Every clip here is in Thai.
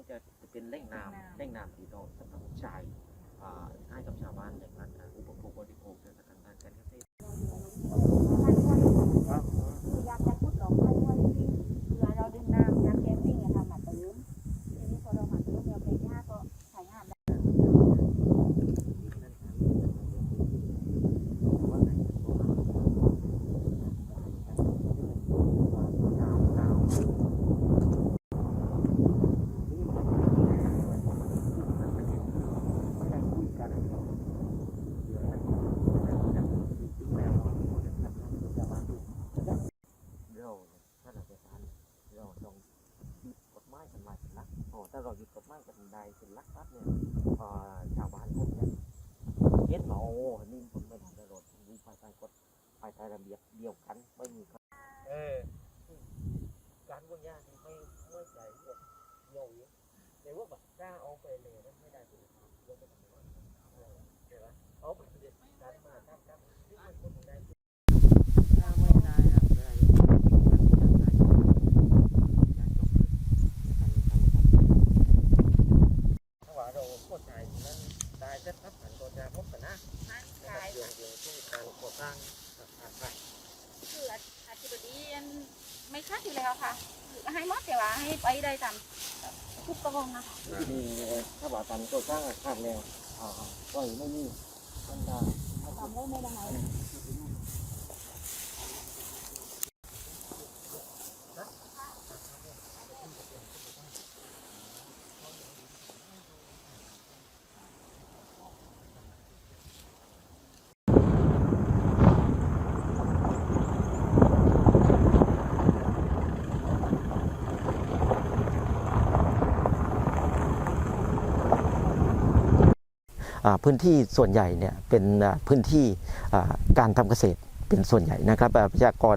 งจะเป็นแหล่งน้ำแหล่งน้ำที่เราสำหรับใช้อ่าให้กับชาวบ้านในการอ่าอุปโภคบริโภคในทางด้านการเกษตร อยากจะพูดหลอกให้ว่าเผื่อเราดึงน้ำจากแคมปิ้งอะค่ะมาเติมทีนี้พอเรามาเติมเราไปย่าก็ใช้งานได้ เราถ้าเราจะสารเราต้องยึดกฎหมายกันมาเป็นหลักอ๋อถ้าเรายึดกฎหมายกันได้เป็นหลักปั๊บเนี่ยเอ่อชาวบ้านพวกเนี้ยเห็นว่าโอ้นี่ผมไม่ทำได้หรอกมีภายใต้กฎภายใต้ระเบียบเดียวกันไม่มีครับเออการวุ่นยากนี่ไม่ไม่ใจเยอะโยยแต่ว่าแบบถ้าเอาไปเลยนั้นไม่ได้เลยยกไปทำไมวะเออเดี๋ยวนะเอาไปเด็ดการมาทำครับนี่มันคนได้ ไม่ได้ครับไม่ได้ถ้า ว่าเราเข้าใจนั้นได้จะทับกันก็จะพบกันนะนั่นนะขายครับเรื่องเรื่องที่การก่อสร้างอาคารคืออธิบดีไม่คาดอยู่แล้วค่ะให้หมดแต่ว่าให้ไปได้ตามทุกกระบองนะคะมีถ้าว่าการก่อสร้างอาคารแล้วอ่าก็ไม่มีมันจะทำได้ไม่ได้ พื้นที่ส่วนใหญ่เนี่ยเป็นพื้นที่การทำเกษตรเป็นส่วนใหญ่นะครับประชากร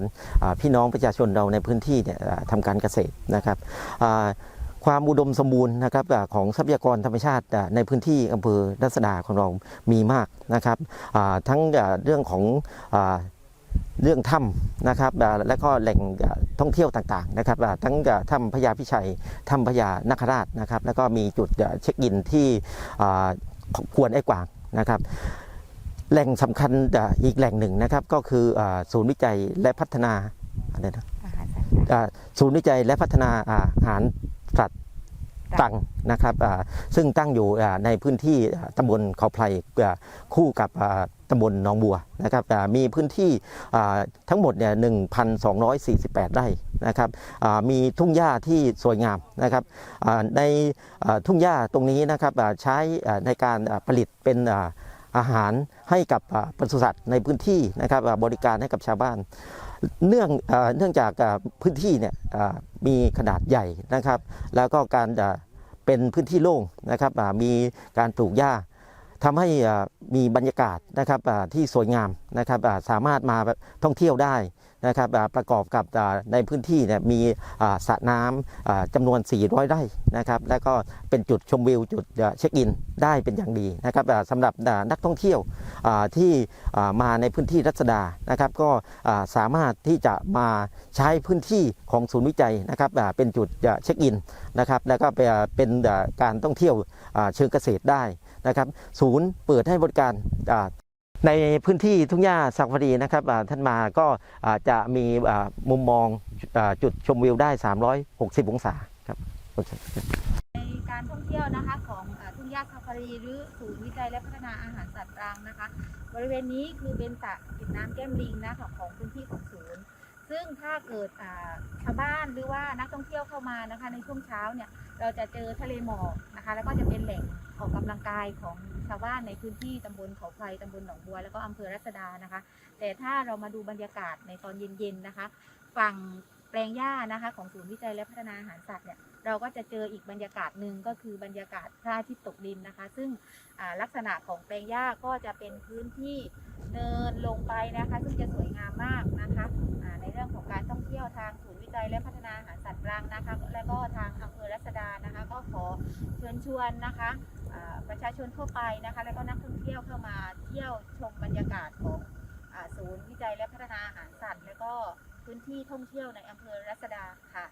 พี่น้องประชาชนเราในพื้นที่เนี่ยทำการเกษตรนะครับความอุดมสมบูรณ์นะครับของทรัพยากรธรรมชาติในพื้นที่อำเภอรัศดาของเรามีมากนะครับทั้งเรื่องของเรื่องถ้ำนะครับและก็แหล่งท่องเที่ยวต่างๆนะครับทั้งถ้ำพญาพิชัยถ้ำพญานาคราชนะครับแล้วก็มีจุดเช็คอินที่ อ่าควรไอ้กวางนะครับ แหล่งสำคัญอ่าอีกแหล่งหนึ่งนะครับก็คืออาศูนย์วิจัยและพัฒนาอะไรนะอาหารสัตว์อ่าศูนย์วิจัยและพัฒนาอาอาหารสัตว์ ตังนะครับซึ่งตั้งอยู่ในพื้นที่ตำบลเขาไพรคู่กับตำบลหนองบัวนะครับมีพื้นที่ทั้งหมดเนี่ย1,248 ไร่นะครับมีทุ่งหญ้าที่สวยงามนะครับในทุ่งหญ้าตรงนี้นะครับใช้ในการผลิตเป็นอาหารให้กับปศุสัตว์ในพื้นที่นะครับบริการให้กับชาวบ้าน เนื่องเนื่องจากพื้นที่เนี่ยมีขนาดใหญ่นะครับ แล้วก็การเป็นพื้นที่โล่งนะครับมีการปลูกหญ้า ทำให้มีบรรยากาศนะครับที่สวยงามนะครับสามารถมาท่องเที่ยวได้นะครับประกอบกับในพื้นที่เนี่ยมีสระน้ำอ่าจำนวน 400 ไร่นะครับแล้วก็เป็นจุดชมวิวจุดเช็คอินได้เป็นอย่างดีนะครับสำหรับนักท่องเที่ยวที่มาในพื้นที่รัศดานะครับก็สามารถที่จะมาใช้พื้นที่ของศูนย์วิจัยนะครับเป็นจุดเช็คอินนะครับแล้วก็เป็นการท่องเที่ยวเชิงเกษตรได้ นะครับศูนย์เปิดให้บริการในพื้นที่ทุ่งหญ้าสักวดีนะครับท่านมาก็จะมีมุมมองจุดชมวิวได้ 360 องศาครับในการท่องเที่ยวนะคะของอทุ่งหญ้าซาฟารีหรือศูนย์วิจัยและพัฒนาอาหารสัตว์รังนะคะ บริเวณนี้คือเป็นสระกินน้ำแก้มลิงนะคะของพื้นที่ของศูนย์ ซึ่งถ้าเกิดชาวบ้านหรือว่านักท่องเที่ยวเข้ามานะคะ ในช่วงเช้าเนี่ยเราจะเจอทะเลหมอกนะคะ แล้วก็จะเป็นแหล่งออกกำลังกายของชาวบ้านในพื้นที่ตำบลเขาไฟตำบลหนองบัว แล้วก็อำเภอรัศดานะคะ แต่ถ้าเรามาดูบรรยากาศในตอนเย็นๆนะคะ ฝั่ง แปลงหญ้านะคะ ของศูนย์วิจัยและพัฒนาอาหารสัตว์เนี่ยเราก็จะเจออีกบรรยากาศหนึ่งก็คือบรรยากาศพระอาทิตย์ตกดินนะคะ ซึ่งลักษณะของแปลงหญ้าก็จะเป็นพื้นที่เนินลงไปนะคะ ซึ่งจะสวยงามมากนะคะในเรื่องของการท่องเที่ยวทางศูนย์วิจัยและพัฒนาอาหารสัตว์รังนะคะ และก็ทางอำเภอรัศดานะคะ ก็ขอเชิญชวนนะคะประชาชนทั่วไปนะคะ แล้วก็นักท่องเที่ยวเข้ามาเที่ยวชมบรรยากาศของ ศูนย์วิจัยและพัฒนาอาหารสัตว์ และก็พื้นที่ท่องเที่ยวในอำเภอรัศดาค่ะ